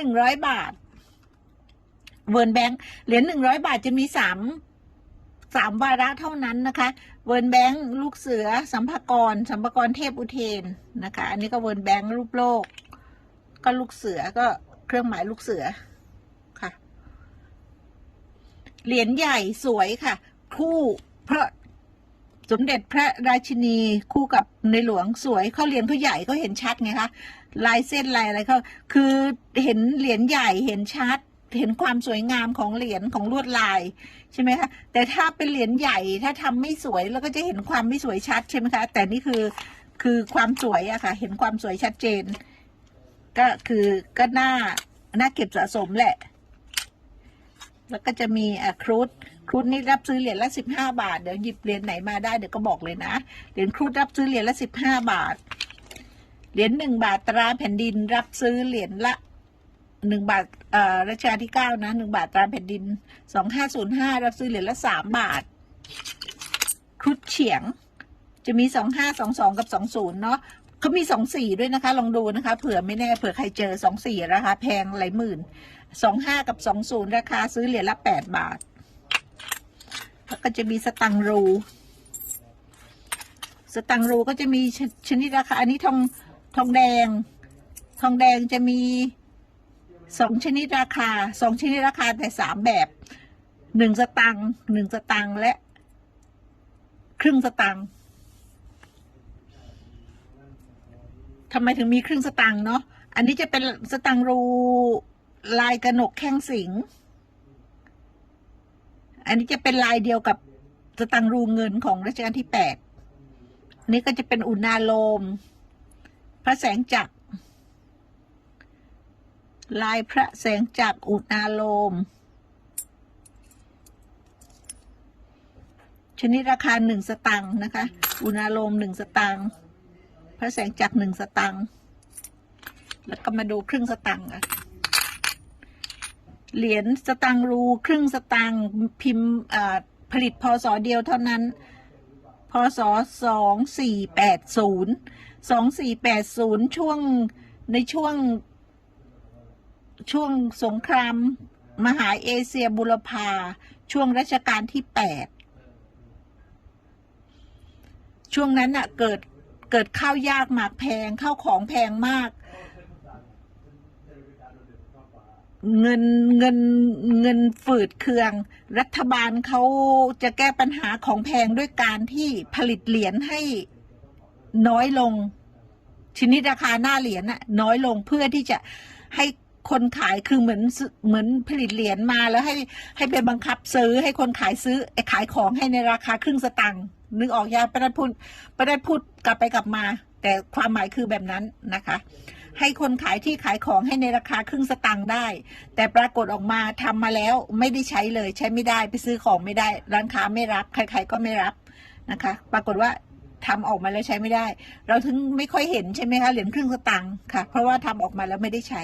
หนึ่งร้อยบาทเวิร์นแบงค์เหรียญหนึ่งร้อยบาทจะมีสามสามวาระเท่านั้นนะคะ เวิร์นแบงค์ลูกเสือ สัมภากร สัมภากรเทพอุเทนนะคะ อันนี้ก็เวิร์นแบงค์รูปโลก ก็ลูกเสือก็เครื่องหมายลูกเสือค่ะ เหรียญใหญ่สวยค่ะ คู่เพระ สมเด็จพระราชินีคู่กับในหลวงสวยเขาเหรียญเขาใหญ่เขาเห็นชัดไงคะลายเส้นลายอะไรเขาคือเห็นเหรียญใหญ่เห็นชัด เห็นความสวยงามของเหรียญของลวดลายใช่ไหมคะแต่ถ้าเป็นเหรียญใหญ่ถ้าทำไม่สวยแล้วก็จะเห็นความไม่สวยชัดใช่ไหมคะแต่นี่คือคือความสวยอะค่ะ เห็นความสวยชัดเจน ก็คือก็น่าน่าเก็บสะสมแหละ แล้วก็จะมีอะครุฑ รุฑนี่รับซื้อเหรียญละสิบห้าบาท เดี๋ยวหยิบเหรียญไหนมาได้เดี๋ยวก็บอกเลยนะ เหรียญครุฑรับซื้อเหรียญละสิบห้าบาท เหรียญหนึ่งบาทตราแผ่นดิน รับซื้อเหรียญละหนึ่งบาทเอ่อรัชกาลที่เก้านะหนึ่งบาทตราแผ่นดินสองห้าศูนย์ห้ารับซื้อเหรียญละสามบาท ครุฑเฉียง จะมีสองห้าสองสองกับสองศูนย์เนาะเขามีสองสี่ด้วยนะคะ ลองดูนะคะ เผื่อไม่แน่เผื่อใครเจอสองสี่ราคาแพงหลายหมื่นสองห้ากับสองศูนย์ราคาซื้อเหรียญละแปดบาท ก็จะมีสตังรู สตังรูก็จะมีชชนิดราคาอันนี้ทองทองแดง ทองแดงจะมีสองชนิดราคาสองชนิดราคาแต่สามแบบหนึ่งสตังหนึ่งสตังและครึ่งสตังทำไมถึงมีครึ่งสตังเนาะอันนี้จะเป็นสตังรูลายกระหนกแข้งสิง อันนี้จะเป็นลายเดียวกับสตังรูเงินของรัชกาลที่แปดอันนี้ก็จะเป็นอุณาโลม พระแสงจักร ลายพระแสงจักรอุณาโลม ชนิดราคาหนึ่งสตังค์นะคะ อุณาโลมหนึ่งสตังค์พระแสงจักรหนึ่งสตังค์แล้วก็มาดูครึ่งสตังค์อะ เหรียญสตังรูครึ่งสตังพิมพ์ผลิตพศเดียวเท่านั้น พศสองสี่แปดศูนย์สองสี่แปดศูนย์ช่วงในช่วง ช่วงสงคราม มหาเอเชียบุรพาช่วงรัชกาลที่แปดช่วงนั้นอะเกิดเกิดข้าวยากหมากแพงข้าวของแพงมาก เงินเงินเงินฝืดเคือง รัฐบาลเขาจะแก้ปัญหาของแพงด้วยการที่ผลิตเหรียญให้น้อยลง ชนิดราคาหน้าเหรียญน่ะน้อยลงเพื่อที่จะให้คนขายคือเหมือนเหมือนผลิตเหรียญมาแล้วให้ให้ไปบังคับซื้อให้คนขายซื้อขายของให้ในราคาครึ่งสตังค์นึกออกยาประดัพูดประดัพูดกลับไปกลับมา แต่ความหมายคือแบบนั้นนะคะ ให้คนขายที่ขายของให้ในราคาครึ่งสตังค์ได้ แต่ปรากฏออกมาทำมาแล้วไม่ได้ใช้เลยใช้ไม่ได้ไปซื้อของไม่ได้ ร้านค้าไม่รับ ใครๆก็ไม่รับนะคะ ปรากฏว่าทำออกมาแล้วใช้ไม่ได้ เราถึงไม่ค่อยเห็นใช่ไหมคะเหรียญครึ่งสตังค์ค่ะ เพราะว่าทำออกมาแล้วไม่ได้ใช้